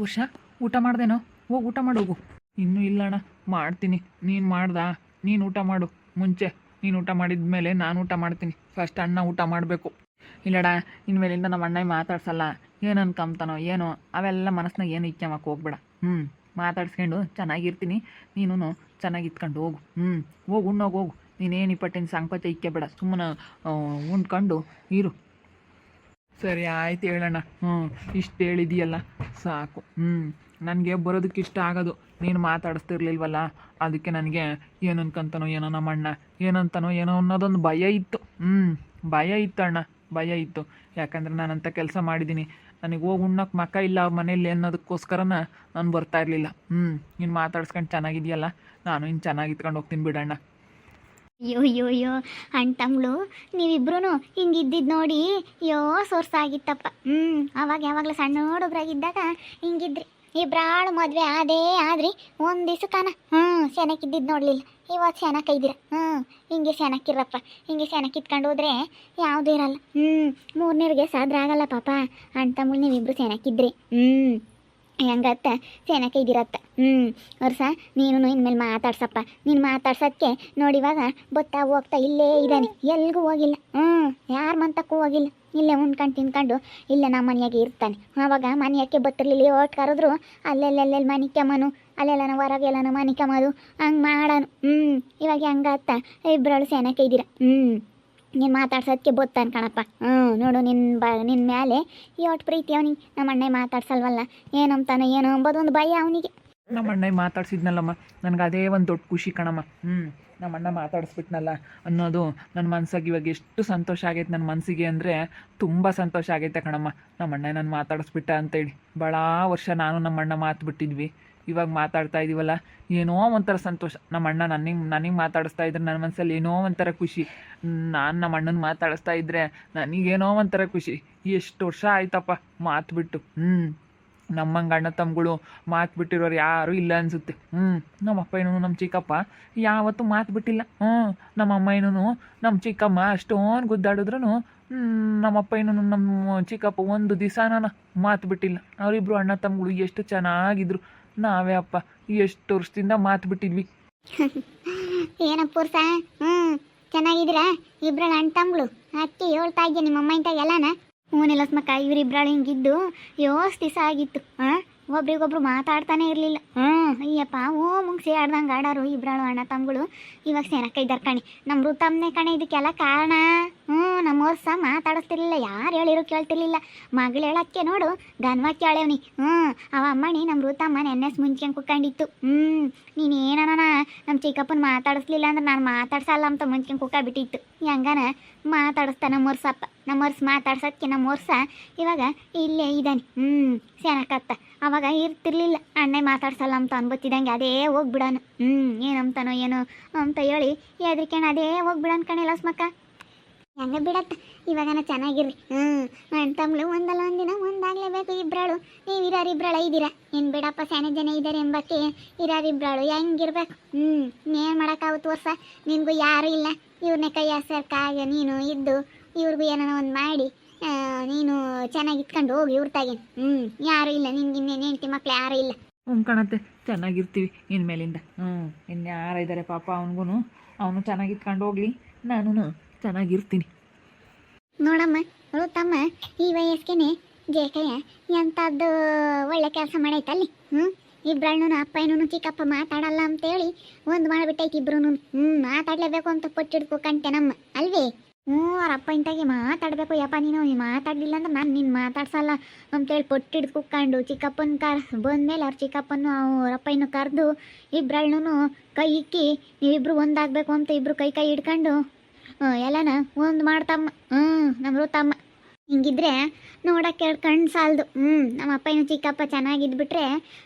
ವರ್ಷ ಊಟ ಮಾಡ್ದೇನೋ? ಹೋಗಿ ಊಟ ಮಾಡೋಗು. ಇನ್ನೂ ಇಲ್ಲಣ್ಣ ಮಾಡ್ತೀನಿ. ನೀನು ಮಾಡ್ದಾ? ನೀನು ಊಟ ಮಾಡು. ಮುಂಚೆ ನೀನು ಊಟ ಮಾಡಿದ ಮೇಲೆ ನಾನು ಊಟ ಮಾಡ್ತೀನಿ. ಫಸ್ಟ್ ಅಣ್ಣ ಊಟ ಮಾಡಬೇಕು. ಇಲ್ಲಡ ಇನ್ಮೇಲಿಂದ ನಮ್ಮ ಅಣ್ಣ ಮಾತಾಡ್ಸಲ್ಲ. ಏನು ಅನ್ಕೊಂತಾನೋ ಏನೋ, ಅವೆಲ್ಲ ಮನಸ್ಸಿನಾಗ ಏನು ಇಕ್ಕೆಮಕ್ಕೆ ಹೋಗ್ಬೇಡ. ಹ್ಞೂ ಮಾತಾಡ್ಸ್ಕೊಂಡು ಚೆನ್ನಾಗಿರ್ತೀನಿ. ನೀನು ಚೆನ್ನಾಗಿ ಇತ್ಕೊಂಡು ಹೋಗು. ಹ್ಞೂ ಹೋಗು ಉಣ್ಣೋಗಿ ಹೋಗು. ನೀನೇನು ಇಪ್ಪಟ್ಟಿನ ಸಂಕೋಚ ಇಕ್ಕೆ ಬೇಡ ಸುಮ್ಮನೆ ಉಂಡ್ಕೊಂಡು ಇರು. ಸರಿ, ಆಯ್ತು ಹೇಳೋಣ ಹ್ಞೂ ಇಷ್ಟು ಹೇಳಿದೆಯಲ್ಲ, ಸಾಕು. ಹ್ಞೂ ನನಗೆ ಬರೋದಕ್ಕೆ ಇಷ್ಟ ಆಗೋದು. ನೀನು ಮಾತಾಡಿಸ್ತಿರ್ಲಿಲ್ವಲ್ಲ? ಅದಕ್ಕೆ ನನಗೆ ಏನು ಏನೋ ನಮ್ಮ ಅಣ್ಣ ಏನಂತಾನೋ ಏನೋ ಅನ್ನೋದೊಂದು ಭಯ ಇತ್ತು. ಹ್ಞೂ ಭಯ ಇತ್ತು ಅಣ್ಣ, ಭಯ ಇತ್ತು. ಯಾಕಂದ್ರೆ ನಾನಂತ ಕೆಲಸ ಮಾಡಿದ್ದೀನಿ ನನಗೆ ಹೋಗಿ ಉಣ್ಣೋಕೆ ಮಕ್ಕ ಇಲ್ಲ ಮನೇಲಿ ಅನ್ನೋದಕ್ಕೋಸ್ಕರನ ನಾನು ಬರ್ತಾ ಇರಲಿಲ್ಲ. ಹ್ಞೂ ನೀನು ಮಾತಾಡ್ಸ್ಕೊಂಡು ಚೆನ್ನಾಗಿದೆಯಲ್ಲ? ನಾನು ಇನ್ನು ಚೆನ್ನಾಗಿ ಇತ್ಕೊಂಡು ಹೋಗ್ತೀನಿ ಬಿಡಣ್ಣ. ಅಯ್ಯೋ ಅಯ್ಯೋ ಅಯ್ಯೋ ಅಣ್ಣ ತಮ್ಳು ನೀವಿಬ್ರು ಹಿಂಗಿದ್ದಿದ್ದು ನೋಡಿ ಅಯ್ಯೋ ಸೋರ್ಸ್ ಆಗಿತ್ತಪ್ಪ ಹ್ಞೂ ಅವಾಗ ಯಾವಾಗಲೂ ಸಣ್ಣ ಹುಡುಗರಾಗಿದ್ದಾಗ ಹಿಂಗಿದ್ರಿ. ಇಬ್ರಾಳು ಮದುವೆ ಅದೇ ಆದ್ರಿ ಒಂದು ದಿವ್ಸಕ್ಕನ ಹ್ಞೂ ಸೆನಕ್ಕಿದ್ದಿದ್ದು ನೋಡಲಿಲ್ಲ. ಇವತ್ತು ಇದ್ದೀರ ಹ್ಞೂ ಹಿಂಗೆ ಸೆನಕ್ಕಿರಪ್ಪ ಹಿಂಗೆ ಸೆನಕ್ ಇತ್ಕೊಂಡು ಹೋದ್ರೆ ಯಾವುದೂ ಇರಲ್ಲ. ಹ್ಞೂ ಮೂರನೇವ್ರಿಗೆ ಸಾದ್ರ ಆಗಲ್ಲ ಪಾಪ. ಅಣ್ಣ ತಮ್ಮಳು ನೀವಿಬ್ರು ಸೆನಕ್ಕಿದ್ರಿ ಹ್ಞೂ ಹೆಂಗತ್ತ? ಸೇನಕ್ಕೆ ಇದಿರತ್ತ. ಹ್ಞೂ ವರ್ಷ ನೀನು ಇನ್ಮೇಲೆ ಮಾತಾಡ್ಸಪ್ಪ. ನೀನು ಮಾತಾಡ್ಸೋಕ್ಕೆ ನೋಡಿ ಇವಾಗ ಬತ್ತಾ ಹೋಗ್ತಾ ಇಲ್ಲೇ ಇದ್ದಾನೆ. ಎಲ್ಗೂ ಹೋಗಿಲ್ಲ. ಹ್ಞೂ ಯಾರು ಮಂತಕ್ಕೂ ಹೋಗಿಲ್ಲ. ಇಲ್ಲೇ ಉಣ್ಕೊಂಡು ತಿನ್ಕೊಂಡು ಇಲ್ಲೇ ನಮ್ಮ ಮನೆಯಾಗೆ ಇರ್ತಾನೆ. ಆವಾಗ ಮನೆಯಕ್ಕೆ ಬತ್ತಿರ್ಲಿಲ್ಲ. ಓಟ್ ಕರೆದ್ರು ಅಲ್ಲೆಲ್ಲೆಲ್ಲೆಲ್ಲಿ ಮನೆ ಕೆಮ್ಮನು ಅಲ್ಲೆಲ್ಲನ ಹೊರಗೆಲ್ಲನ ಮನೆ ಕೆಮ್ಮದು ಹಂಗೆ ಮಾಡೋನು. ಹ್ಞೂ ಇವಾಗ ಹೆಂಗತ್ತ? ಇಬ್ಬರಳು ಸೇನಕ್ಕೆ ಇದ್ದೀರ ಹ್ಞೂ ನೀನು ಮಾತಾಡ್ಸೋದಕ್ಕೆ ಬೊತ್ತಾನೆ ಕಣಪ್ಪ. ಹ್ಞೂ, ನೋಡು ನಿನ್ನ ಬ ನಿನ್ನ ಮ್ಯಾಲೆ ಎಷ್ಟು ಪ್ರೀತಿ ಅವನಿಗೆ. ನಮ್ಮ ಅಣ್ಣ ಮಾತಾಡ್ಸಲ್ವಲ್ಲ? ಏನಂತಾನೆ ಏನು ಅಂಬೋದು ಒಂದು ಭಯ ಅವನಿಗೆ. ನಮ್ಮ ಅಣ್ಣ ಮಾತಾಡ್ಸಿದ್ನಲ್ಲಮ್ಮ. ನನಗೆ ಅದೇ ಒಂದು ದೊಡ್ಡ ಖುಷಿ ಕಣಮ್ಮ. ಹ್ಞೂ ನಮ್ಮ ಅಣ್ಣ ಮಾತಾಡಿಸ್ಬಿಟ್ನಲ್ಲ ಅನ್ನೋದು ನನ್ನ ಮನ್ಸಾಗಿ ಇವಾಗ ಎಷ್ಟು ಸಂತೋಷ ಆಗೈತೆ ನನ್ನ ಮನಸ್ಸಿಗೆ ಅಂದರೆ ತುಂಬ ಸಂತೋಷ ಆಗೈತೆ ಕಣಮ್ಮ. ನಮ್ಮ ಅಣ್ಣ ನಾನು ಮಾತಾಡಿಸ್ಬಿಟ್ಟ ಅಂತೇಳಿ. ಭಾಳ ವರ್ಷ ನಾನು ನಮ್ಮ ಅಣ್ಣ ಮಾತು ಬಿಟ್ಟಿದ್ವಿ. ಇವಾಗ ಮಾತಾಡ್ತಾ ಇದೀವಲ್ಲ, ಏನೋ ಒಂಥರ ಸಂತೋಷ. ನಮ್ಮ ಅಣ್ಣ ನನಗೆ ನನಗೆ ಮಾತಾಡಿಸ್ತಾ ಇದ್ರೆ ನನ್ನ ಮನಸ್ಸಲ್ಲಿ ಏನೋ ಒಂಥರ ಖುಷಿ. ನಾನು ನಮ್ಮ ಅಣ್ಣನ ಮಾತಾಡಿಸ್ತಾ ಇದ್ರೆ ನನಗೇನೋ ಒಂಥರ ಖುಷಿ. ಎಷ್ಟು ವರ್ಷ ಆಯ್ತಪ್ಪ, ಮಾತು ಬಿಟ್ಟು. ಹ್ಞೂ ನಮ್ಮಂಗೆ ಅಣ್ಣ ತಮ್ಮಗಳು ಮಾತು ಬಿಟ್ಟಿರೋರು ಯಾರೂ ಇಲ್ಲ ಅನಿಸುತ್ತೆ. ಹ್ಞೂ ನಮ್ಮ ಅಪ್ಪನೂ ನಮ್ಮ ಚಿಕ್ಕಪ್ಪ ಯಾವತ್ತೂ ಮಾತು ಬಿಟ್ಟಿಲ್ಲ. ಹ್ಞೂ ನಮ್ಮ ಅಮ್ಮನೂ ನಮ್ಮ ಚಿಕ್ಕಮ್ಮ ಅಷ್ಟೊಂದು ಗುದ್ದಾಡಿದ್ರು ನಮ್ಮ ಅಪ್ಪನೂ ನಮ್ಮ ಚಿಕ್ಕಪ್ಪ ಒಂದು ದಿವಸನ ಮಾತು ಬಿಟ್ಟಿಲ್ಲ. ಅವರಿಬ್ಬರು ಅಣ್ಣ ತಮ್ಮಗಳು ಎಷ್ಟು ಚೆನ್ನಾಗಿದ್ರು. ನಾವೇ ಅಪ್ಪ, ಎಷ್ಟು ವರ್ಷದಿಂದ ಮಾತು ಬಿಟ್ಟಿದ್ವಿ ಏನಪ್ಪ ಪುರ್ಸ ಹ್ಞೂ ಚೆನ್ನಾಗಿದ್ದೀರಾ? ಇಬ್ರಳ ಅಣ್ಣ ತಮ್ಗಳು ಅಕ್ಕಿ ಹೇಳ್ತಾ ಇದ್ದೆ ನಿಮ್ಮ ಅಮ್ಮ ಇಂತಾಗ ಎಲ್ಲನ. ಹ್ಞೂನಿಲ್ಲ ಸ್ಮಕ್ಕ ಇವರಿಬ್ರಾಳು ಹಿಂಗಿದ್ದು ಯೋಸ್ ದಿವಸ ಆಗಿತ್ತು ಹಾಂ ಒಬ್ರಿಗೊಬ್ರು ಮಾತಾಡ್ತಾನೆ ಇರಲಿಲ್ಲ. ಹ್ಞೂ ಅಯ್ಯಪ್ಪ ಓ ಮುಂಗ್ಸಿ ಆಡ್ದಂಗೆ ಆಡಾರು ಇಬ್ರಾಳು ಅಣ್ಣ ತಮ್ಗಳು ಇವಾಗ ಸೇನಕ್ಕ ಇದ್ದಾರೆ ಕಣಿ. ನಮ್ಮ ಋತಮ್ನೆ ಕಣೆ ಇದಕ್ಕೆಲ್ಲ ಕಾರಣ. ಹ್ಞೂ ನಮ್ಮ ಸಹ ಮಾತಾಡಿಸ್ತಿರ್ಲಿಲ್ಲ. ಯಾರು ಹೇಳಿರೋ ಕೇಳ್ತಿರ್ಲಿಲ್ಲ. ಮಗಳು ಹೇಳಕ್ಕೆ ನೋಡು ಗನ್ವಾ ಕೇಳೇವ್ನಿ ಹ್ಞೂ ಅವ ಅಮ್ಮಣಿ ನಮ್ಮ ಋತಮ್ಮ ನೆನ್ನೆ ಮುಂಚೆ ಕುಕ್ಕಂಡಿತ್ತು. ಹ್ಞೂ ನೀನು ಏನನ ನಮ್ಮ ಚಿಕ್ಕಪ್ಪನ ಮಾತಾಡಿಸ್ಲಿಲ್ಲ ಅಂದ್ರೆ ನಾನು ಮಾತಾಡ್ಸಲ್ಲ ಅಂತ ಮುಂಚೆ ಕುಕ್ಕ ಬಿಟ್ಟಿತ್ತು ಹೆಂಗನ? ಮಾತಾಡಿಸ್ತಾ ನಮ್ಮ ಸಪ್ಪ ನಮ್ಮ ವರ್ಷ ಮಾತಾಡ್ಸೋಕ್ಕೆ ನಮ್ಮ ವರ್ಷ ಇವಾಗ ಇಲ್ಲೇ ಇದ್ದಾನೆ ಹ್ಞೂ ಸೇನಕತ್ತ ಅವಾಗ ಇರ್ತಿರ್ಲಿಲ್ಲ. ಅಣ್ಣ ಮಾತಾಡ್ಸಲ್ಲ ಅಂತ ಅನ್ಬೋತಿದ್ದಂಗೆ ಅದೇ ಹೋಗ್ಬಿಡಾನು. ಹ್ಞೂ ಏನಂತಾನೋ ಏನೋ ಅಂತ ಹೇಳಿ ಹೆದ್ರಿಕೆಣ ಅದೇ ಹೋಗ್ಬಿಡನ್ ಕಣೆ ಲಸ್ಮಕ್ಕ. ಹೆಂಗೆ ಬಿಡತ್ತ? ಇವಾಗನ ಚೆನ್ನಾಗಿರ್ಲಿ. ಹ್ಞೂ ಅಣ್ಣ ತಮ್ಮಳು ಒಂದಲ್ಲ ಒಂದಿನ ಒಂದಾಗ್ಲೇಬೇಕು ಇಬ್ರಾಳು. ನೀವು ಇರೋರು ಇಬ್ರಾಳ ಇದ್ದೀರಾ? ಏನು ಬಿಡಪ್ಪ ಸಣ್ಣ ಜನ ಇದ್ದಾರೆ ಎಂಬಕ್ಕೆ ಇರೋರು ಇಬ್ರಾಳು. ಹೆಂಗಿರ್ಬೇಕು? ಹ್ಞೂ ಏನು ಮಾಡೋಕ್ಕಾಗುತ್ತೆ ವರ್ಷ. ನಿನಗೂ ಯಾರೂ ಇಲ್ಲ. ಇವ್ರನ್ನೇ ಕೈ ಹಸರ್ಕಾಗ ನೀನು ಇದ್ದು, ಇವ್ರಿಗೂ ಏನಾನ ಒಂದು ಮಾಡಿ. ನೀನು ಚೆನ್ನಾಗಿ ಇಟ್ಕೊಂಡು ಹೋಗಿ ಇವ್ರ ಹ್ಮ್. ಹ್ಞೂ ಯಾರೂ ಇಲ್ಲ ನಿನ್ಗೆ ಇನ್ನೇನು ಹೆಂಡತಿ ಮಕ್ಳು ಯಾರೂ ಇಲ್ಲ. ಹ್ಞೂ ಕಣತ್ತೆ ಚೆನ್ನಾಗಿರ್ತೀವಿ ಇನ್ಮೇಲಿಂದ. ಹ್ಞೂ ಇನ್ನು ಇದಾರೆ ಪಾಪ ಅವನಿಗೂ ಅವನು ಚೆನ್ನಾಗಿ ಇಟ್ಕೊಂಡು ಹೋಗ್ಲಿ ನಾನು ಚೆನ್ನಾಗಿರ್ತೀನಿ. ನೋಡಮ್ಮ ತಮ್ಮ ಈ ವಯಸ್ಸಿಗೆ ಜೇಕಯ್ಯ ಎಂಥದ್ದು ಒಳ್ಳೆ ಕೆಲಸ ಮಾಡೈತಲ್ಲಿ? ಹ್ಞೂ ಇಬ್ರಣ್ಣನು ಅಪ್ಪ ಏನೂ ಚಿಕ್ಕಪ್ಪ ಮಾತಾಡಲ್ಲ ಅಂತೇಳಿ ಒಂದು ಮಾಡಿಬಿಟ್ಟೈತಿ ಇಬ್ರು ಹ್ಞೂ ಮಾತಾಡಲೇಬೇಕು ಅಂತ ಪಟ್ಟಿಡ್ಕೊ ಕಂಟೆ ನಮ್ಮ ಅಲ್ವೇ? ಹ್ಞೂ, ಅವ್ರ ಅಪ್ಪ ಇಂಟಾಗಿ ಮಾತಾಡಬೇಕು. ಯಪ್ಪ, ನೀನು ನೀನು ಮಾತಾಡಲಿಲ್ಲ ಅಂದ್ರೆ ನಾನು ನಿನ್ನ ಮಾತಾಡ್ಸಲ್ಲ. ಅಂತೇಳಿ ಪೊಟ್ಟಿಡ್ದು ಕುಕ್ಕೊಂಡು ಚಿಕ್ಕಪ್ಪನ ಕರ್, ಬಂದಮೇಲೆ ಅವ್ರ ಚಿಕ್ಕಪ್ಪನು ಅವ್ರ ಇನ್ನು ಕರೆದು ಇಬ್ರಣ್ಣನು ಕೈ ಇಕ್ಕಿ, ನೀವಿಬ್ರು ಒಂದಾಗಬೇಕು ಅಂತ ಇಬ್ರು ಕೈ ಕೈ ಹಿಡ್ಕೊಂಡು, ಹ್ಞೂ, ಎಲ್ಲನ ಒಂದು ಮಾಡ್ತಮ್ಮ ಹ್ಞೂ ನಮ್ಮ ತಮ್ಮ. ಹಿಂಗಿದ್ರೆ ನೋಡಕ್ಕೆ ಎರಡು ಕಣ್ಣು ಸಾಲದು. ಹ್ಞೂ ನಮ್ಮ ಅಪ್ಪ ಏನು ಚಿಕ್ಕಪ್ಪ ಚೆನ್ನಾಗಿದ್ಬಿಟ್ರೆ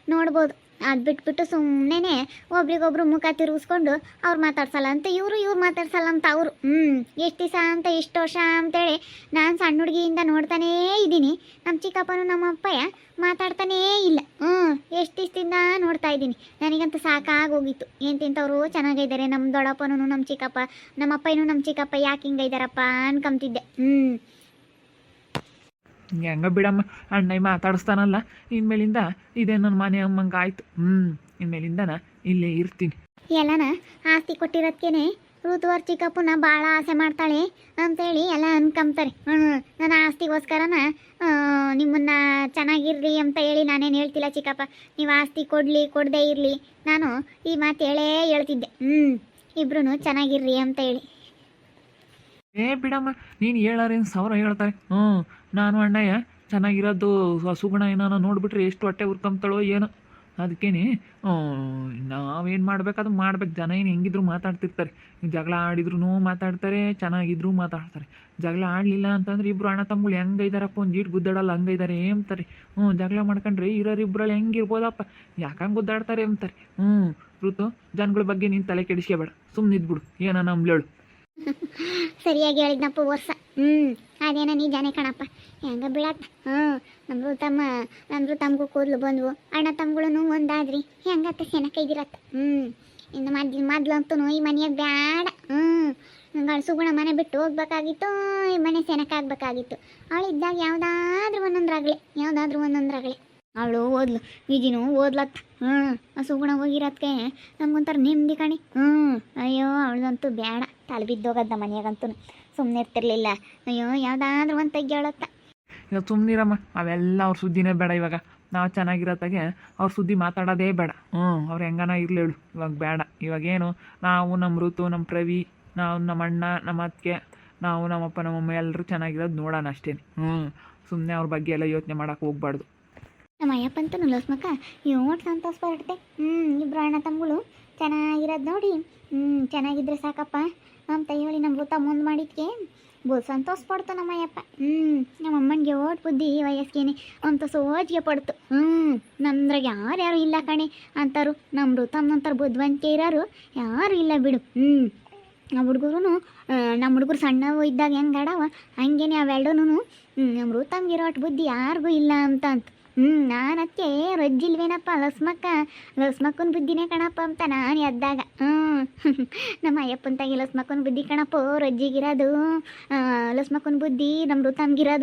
ನೋಡ್ಬೋದು. ಅದು ಬಿಟ್ಬಿಟ್ಟು ಸುಮ್ಮನೆ ಒಬ್ರಿಗೊಬ್ರು ಮುಖ ತಿರುಗಿಸ್ಕೊಂಡು ಅವ್ರು ಮಾತಾಡ್ಸಲ್ಲ ಅಂತ ಇವರು ಇವ್ರು ಮಾತಾಡ್ಸಲ್ಲ ಅಂತ ಅವರು. ಹ್ಞೂ ಎಷ್ಟು ದಿವಸ ಅಂತ, ಎಷ್ಟು ವರ್ಷ ಅಂತೇಳಿ ನಾನು ಸಣ್ಣ ಹುಡುಗಿಯಿಂದ ನೋಡ್ತಾನೇ ಇದ್ದೀನಿ. ನಮ್ಮ ಚಿಕ್ಕಪ್ಪನೂ ನಮ್ಮ ಅಪ್ಪಯ್ಯ ಮಾತಾಡ್ತಾನೇ ಇಲ್ಲ. ಹ್ಞೂ ಎಷ್ಟು ದಿವಸದಿಂದ ನೋಡ್ತಾ ಇದ್ದೀನಿ. ನನಗಂತೂ ಸಾಕಾಗೋಗಿತ್ತು. ಏನು ತಿಂತವರು? ಚೆನ್ನಾಗಿದ್ದಾರೆ. ನಮ್ಮ ದೊಡ್ಡಪ್ಪನೂ ನಮ್ಮ ಚಿಕ್ಕಪ್ಪ ನಮ್ಮ ಅಪ್ಪನೂ ನಮ್ಮ ಚಿಕ್ಕಪ್ಪ ಯಾಕೆ ಹಿಂಗೆ ಇದ್ದಾರಪ್ಪ ಅನ್ಕೊಂತಿದ್ದೆ. ಹ್ಞೂ ಹೆಂಗ ಬಿಡಮ್ಮ ಅಣ್ಣ ಮಾತಾಡಿಸ್ತಾನಲ್ಲ ಇನ್ಮೇಲಿಂದ ಇದೇ ನನ್ನ ಮನೆ ಅಮ್ಮಂಗೆ ಆಯ್ತು. ಹ್ಞೂ ಇನ್ಮೇಲಿಂದನ ಇಲ್ಲೇ ಇರ್ತೀನಿ. ಎಲ್ಲನ ಆಸ್ತಿ ಕೊಟ್ಟಿರೋದ್ಕೇನೆ ಋತುವರ್ ಚಿಕ್ಕಪ್ಪನ ಭಾಳ ಆಸೆ ಮಾಡ್ತಾಳೆ ಅಂತೇಳಿ ಎಲ್ಲ ಅನ್ಕೊಂತಾರೆ ಹ್ಞೂ ನನ್ನ ಆಸ್ತಿಗೋಸ್ಕರನ ನಿಮ್ಮನ್ನ ಚೆನ್ನಾಗಿರ್ರಿ ಅಂತ ಹೇಳಿ ನಾನೇನು ಹೇಳ್ತಿಲ್ಲ ಚಿಕ್ಕಪ್ಪ. ನೀವು ಆಸ್ತಿ ಕೊಡಲಿ ಕೊಡದೇ ಇರಲಿ. ನಾನು ಈ ಮಾತು ಹೇಳೇ ಹೇಳ್ತಿದ್ದೆ. ಹ್ಞೂ ಇಬ್ರು ಚೆನ್ನಾಗಿರ್ರಿ ಅಂತ ಹೇಳಿ. ಏ ಬಿಡಮ್ಮ ನೀನು ಹೇಳಾರೇನು ಸಾವಿರ ಹೇಳ್ತಾರೆ? ಹ್ಞೂ ನಾನು ಅಣ್ಣಯ್ಯ, ಚೆನ್ನಾಗಿರೋದು ಹಸುಗುಣ ಏನಾನ ನೋಡ್ಬಿಟ್ರೆ ಎಷ್ಟು ಹೊಟ್ಟೆ ಉರ್ಕೊಂಬ್ತಾಳೋ ಏನೋ. ಅದಕ್ಕೇನೆ ನಾವೇನು ಮಾಡ್ಬೇಕಾದ್ರೆ ಮಾಡ್ಬೇಕು. ಜನ ಏನು ಹೆಂಗಿದ್ರು ಮಾತಾಡ್ತಿರ್ತಾರೆ. ಜಗಳ ಆಡಿದ್ರು ಮಾತಾಡ್ತಾರೆ, ಚೆನ್ನಾಗಿದ್ರು ಮಾತಾಡ್ತಾರೆ. ಜಗಳ ಆಡಲಿಲ್ಲ ಅಂತಂದ್ರೆ ಇಬ್ರು ಅಣ್ಣ ತಮ್ಮಗಳು ಹೆಂಗೈದಾರಪ್ಪ, ಒಂದು ಜೀಟ್ ಗುದ್ದಾಡಲ್ಲ, ಹಂಗೈದಾರೆ ಅಂತಾರೆ. ಹ್ಞೂ ಜಗಳ ಮಾಡ್ಕೊಂಡ್ರೆ ಇರೋರಿಬ್ರಲ್ಲಿ ಹೆಂಗಿರ್ಬೋದಪ್ಪ. ಯಾಕಂಗೆ ಗುದ್ದಾಡ್ತಾರೆ ಅಂತಾರೆ. ಹ್ಞೂ ಋತು, ಜನಗಳ ಬಗ್ಗೆ ನೀನು ತಲೆ ಕೆಡಿಸ್ಕೋಬೇಡ ಸುಮ್ಮನೆ ಇದ್ಬಿಡು ಏನೋ ನಂಬ್ಲೇಳು ಸರಿಯಾಗಿ ಹೇಳಿದ್ನಪ್ಪ ವರ್ಷ ಹ್ಞೂ ಅದೇನ ನಿಜಾನೇ ಕಣಪ್ಪ. ಹೆಂಗ ಬಿಡತ್ತ ಹ್ಞೂ ನಮ್ರು ತಮ್ಮ ನಮ್ರು ತಮಗೂ ಕೂದಲು ಬಂದ್ವು. ಅಣ್ಣ ತಮ್ಗಳು ಒಂದಾದ್ರಿ. ಹೆಂಗತ್ತ ಸೆನಕೈದಿರತ್ತ ಹ್ಞೂ ಇನ್ನು ಮೊದ್ಲು ಮೊದ್ಲಂತೂ ಈ ಮನೆಯಾಗ ಬ್ಯಾಡ. ಹ್ಞೂ ಸುಗುಣ ಮನೆ ಬಿಟ್ಟು ಹೋಗ್ಬೇಕಾಗಿತ್ತು ಈ ಮನೆ ಸೆನಕಾಗ್ಬೇಕಾಗಿತ್ತು ಅವಳು ಇದ್ದಾಗ ಯಾವುದಾದ್ರೂ ಒಂದೊಂದ್ರಾಗಲಿ ಯಾವುದಾದ್ರೂ ಒಂದೊಂದ್ರಾಗಲಿ. ಅವಳು ಓದ್ಲು ಈಗಿನೂ ಓದ್ಲತ್ತ. ಹ್ಞೂ ಸುಗುಣ ಹೋಗಿರೋದಕ್ಕೆ ನಮ್ಗೊಂಥರ ನೆಮ್ಮದಿ ಕಣಿ. ಹ್ಞೂ ಅಯ್ಯೋ, ಅವಳದಂತೂ ಬೇಡ ತಲೆ ಬಿದ್ದೋಗದ್ದ ಮನೆಯಾಗಂತೂ ಸುಮ್ಮನೆ ಇರ್ತಿರ್ಲಿಲ್ಲ. ಅಯ್ಯೋ, ಯಾವುದಾದ್ರೂ ಒಂದು ತೆಗ್ಯಾಳತ್ತ. ಈಗ ಸುಮ್ಮನಿರಮ್ಮ ಅವೆಲ್ಲ ಅವ್ರ ಸುದ್ದಿನೇ ಬೇಡ ಇವಾಗ. ನಾವು ಚೆನ್ನಾಗಿರತ್ತಾಗೆ ಅವ್ರ ಸುದ್ದಿ ಮಾತಾಡೋದೇ ಬೇಡ. ಹ್ಞೂ ಅವ್ರು ಹೆಂಗನ ಇರ್ಲಿ ಹೇಳು. ಇವಾಗ ಬೇಡ. ಇವಾಗೇನು ನಾವು ನಮ್ಮ ಋತು ನಮ್ಮ ಪ್ರವಿ, ನಾವು ನಮ್ಮ ಅಣ್ಣ, ನಮ್ಮ ಅತ್ತಿಗೆ, ನಾವು ನಮ್ಮಪ್ಪ, ನಮ್ಮಮ್ಮ ಎಲ್ಲರೂ ಚೆನ್ನಾಗಿರೋದು ನೋಡೋಣ ಅಷ್ಟೇ ಹ್ಞೂ ಸುಮ್ಮನೆ ಅವ್ರ ಬಗ್ಗೆ ಎಲ್ಲ ಯೋಚನೆ ಮಾಡೋಕೆ ಹೋಗ್ಬಾರ್ದು. ನಮ್ಮ ಅಯ್ಯಪ್ಪಂತೂ ಲೋಸ್ಮಕ್ಕ ಯೋಟ್ ಸಂತೋಷ ಪಡ್ತೆ ಹ್ಞೂ ಇಬ್ಬರು ಅಣ್ಣ ತಮ್ಮಗಳು ಚೆನ್ನಾಗಿರೋದು ನೋಡಿ. ಹ್ಞೂ ಚೆನ್ನಾಗಿದ್ರೆ ಸಾಕಪ್ಪ ನಮ್ಮ ಹೇಳಿ ನಮ್ಮ ಭೂತ ಮುಂದೆ ಮಾಡಿದ್ಕೆ ಬೋ ಸಂತೋಷ ಪಡ್ತು ನಮ್ಮ ಅಯ್ಯಪ್ಪ. ಹ್ಞೂ ನಮ್ಮ ಅಮ್ಮನಿಗೆ ಓಟ್ ಬುದ್ಧಿ ವಯಸ್ಸಿಗೆ ಅಂತ ಸೋಜಿಗೆ ಪಡ್ತು. ಹ್ಞೂ ನಮ್ದ್ರಾಗ ಯಾರ್ಯಾರು ಇಲ್ಲ ಕಣೆ ಅಂತಾರು. ನಮ್ಮ ವೃತ್ತಮ್ಮನಂತಾರು ಬುದ್ಧಿವಂತಿಕೆ ಇರೋರು. ಯಾರು ಇಲ್ಲ ಬಿಡು. ಹ್ಞೂ ನಮ್ಮ ಹುಡುಗರು ನಮ್ಮ ಹುಡುಗರು ಸಣ್ಣವು ಇದ್ದಾಗ ಹೆಂಗೆ ಆಡವ ಹಂಗೇನೆ ಅವೆರಡೂ ನಮ್ಮ ಅಷ್ಟು ಬುದ್ಧಿ ಯಾರಿಗೂ ಇಲ್ಲ ಅಂತ ಅಂತ. ಹ್ಞೂ ನಾನು ಅದಕ್ಕೆ ರಜ್ಜಿಲ್ವೇನಪ್ಪ, ಲಸ್ಮಕ್ಕ, ಲಸ್ಮಕ್ಕನ ಬುದ್ಧಿನೇ ಕಣಪ್ಪ ಅಂತ ನಾನು ಎದ್ದಾಗ. ಹ್ಞೂ ನಮ್ಮ ಅಯ್ಯಪ್ಪಂತಾಗಿ ಲಸ್ಮಕ್ಕನ ಬುದ್ಧಿ ಕಣಪ್ಪ, ರಜ್ಜಿಗಿರೋದು. ಲಸ್ಮಕ್ಕನ ಬುದ್ಧಿ ನಮ್ಮ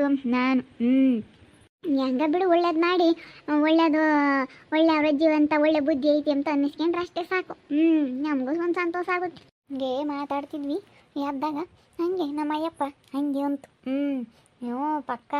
ಅಂತ ನಾನು. ಹ್ಞೂ ಹೆಂಗ ಬಿಡು, ಒಳ್ಳೇದು ಮಾಡಿ. ಒಳ್ಳೇದು, ಒಳ್ಳೆ ರಜ್ಜಿ ಅಂತ, ಒಳ್ಳೆ ಬುದ್ಧಿ ಐತಿ ಅಂತ ಅನ್ನಿಸ್ಕೊಂಡ್ರೆ ಅಷ್ಟೇ ಸಾಕು. ಹ್ಞೂ ನಮಗೂ ಒಂದು ಸಂತೋಷ ಆಗುತ್ತೆ. ಹಂಗೆ ಮಾತಾಡ್ತಿದ್ವಿ, ಎದ್ದಾಗ. ಹಂಗೆ ನಮ್ಮ ಅಯ್ಯಪ್ಪ, ಹಂಗೆ ಅಂತು ಹ್ಞೂ ನೀವು ಪಕ್ಕ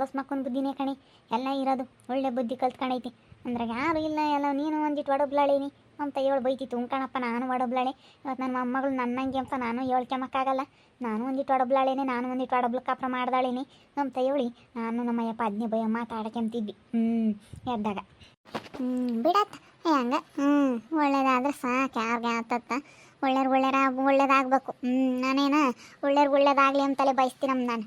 ಲಸ್ಮಕ್ಕನ ಬುದ್ಧಿನೇ ಕಣಿ. ಎಲ್ಲ ಇರೋದು ಒಳ್ಳೆ ಬುದ್ಧಿ ಕಲ್ತ್ಕೊಂಡೈತಿ. ಅಂದ್ರೆ ಯಾರು ಇಲ್ಲ, ಎಲ್ಲ ನೀನು ಒಂದಿಟ್ಟು ಒಡಬ್ಲಾಳೇನಿ ಅಂತ ಹೇಳಿ ಬೈತಿತ್ತು. ಉಂಕಣಪ್ಪ ನಾನು ಒಡಬ್ಲಾಳೆ ಇವತ್ತು ನನ್ನ ಮೊಮ್ಮಗಳು ನನ್ನಂಗೆ ಅಂತ ನಾನು ಹೇಳ್ಕೊಂಬಕ್ಕಾಗಲ್ಲ ನಾನು ಒಂದಿಟ್ಟು ಒಡಬ್ಲಾಳೇನೆ ನಾನು ಒಂದಿಟ್ಟು ಒಡಬ್ಲ ಕಾಪ್ರ ಮಾಡ್ದಾಳೇನಿ ಅಂತ ಹೇಳಿ ನಾನು ನಮ್ಮಯ್ಯಪ್ಪ ಅದನ್ನೇ ಭಯ ಮಾತಾಡಕ್ಕೆಂತಿದ್ವಿ ಹ್ಞೂ ಎದ್ದಾಗ. ಹ್ಞೂ ಬಿಡತ್ತ. ಹೆಂಗ? ಹ್ಞೂ ಒಳ್ಳೇದಾದ್ರೆ ಸಾಕು ಯಾರಿಗೆ ಆತತ್ತ ಒಳ್ಳೆಯವ್ರು ಒಳ್ಳೆಯ ಒಳ್ಳೇದಾಗಬೇಕು. ಹ್ಞೂ ನಾನೇನು? ಒಳ್ಳೆಯ ಒಳ್ಳೇದಾಗಲಿ ಅಂತಲೇ ಬಯಸ್ತೀನಮ್ಮ ನಾನು.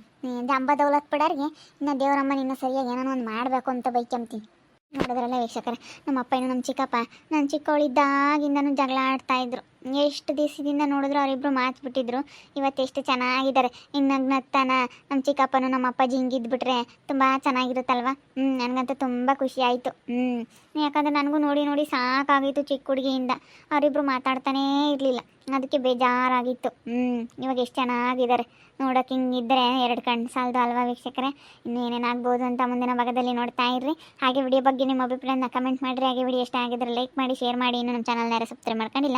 ಜಂಬ ದೌಲತ್ ಬಿಡೋರಿಗೆ ಇನ್ನು ದೇವರಮ್ಮ ನಿನ್ನ ಸರಿಯಾಗಿ ಏನೋ ಒಂದು ಮಾಡಬೇಕು ಅಂತ ಬೈಕೊಂತೀನಿ. ನೋಡಿದ್ರಲ್ಲ ವೀಕ್ಷಕರೇ, ನಮ್ಮ ಅಪ್ಪ ನಮ್ಮ ಚಿಕ್ಕಪ್ಪ. ನನ್ನ ಚಿಕ್ಕವಳಿದ್ದಾಗಿಂದನೂ ಜಗಳ ಆಡ್ತಾ ಇದ್ರು. ಎಷ್ಟು ದಿವಸದಿಂದ ನೋಡಿದ್ರು ಅವರಿಬ್ರು ಮಾತು ಬಿಟ್ಟಿದ್ರು ಇವತ್ತು ಎಷ್ಟು ಚೆನ್ನಾಗಿದ್ದಾರೆ. ಇನ್ನು ನಗ್ನತ್ತಾನ ನಮ್ಮ ಚಿಕ್ಕಪ್ಪನೂ ನಮ್ಮ ಅಪ್ಪಾಜಿ ಹಿಂಗಿದ್ಬಿಟ್ರೆ ತುಂಬ ಚೆನ್ನಾಗಿರುತ್ತಲ್ವ? ಹ್ಞೂ ನನಗಂತೂ ತುಂಬ ಖುಷಿ ಆಯಿತು. ಹ್ಞೂ ಯಾಕಂದ್ರೆ ನನಗೂ ನೋಡಿ ನೋಡಿ ಸಾಕಾಗಿತ್ತು ಚಿಕ್ಕ ಹುಡುಗಿಯಿಂದ. ಅವರಿಬ್ರು ಮಾತಾಡ್ತಾನೇ ಇರಲಿಲ್ಲ. ಅದಕ್ಕೆ ಬೇಜಾರಾಗಿತ್ತು. ಹ್ಞೂ ಇವಾಗ ಎಷ್ಟು ಚೆನ್ನಾಗಿದ್ದಾರೆ. ನೋಡೋಕೆ ಹಿಂಗಿದ್ದರೆ ಎರಡು ಕಣ್ಣು ಸಾಲದು ಅಲ್ವಾ ವೀಕ್ಷಕರೇ? ಇನ್ನು ಏನೇನಾಗ್ಬೋದು ಅಂತ ಮುಂದಿನ ಭಾಗದಲ್ಲಿ ನೋಡ್ತಾ ಇರ್ರಿ. ಹಾಗೆ ವಿಡಿಯೋ ಬಗ್ಗೆ ನಿಮ್ಮ ಅಭಿಪ್ರಾಯನ ಕಮೆಂಟ್ ಮಾಡಿರಿ. ಹಾಗೆ ವಿಡಿಯೋ ಇಷ್ಟ ಆಗಿದ್ರೆ ಲೈಕ್ ಮಾಡಿ ಶೇರ್ ಮಾಡಿ. ಇನ್ನು ನಮ್ಮ ಚಾನಲ್ನ ಸಬ್ಸ್ಕ್ರೈಬ್ ಮಾಡ್ಕೊಂಡಿಲ್ಲ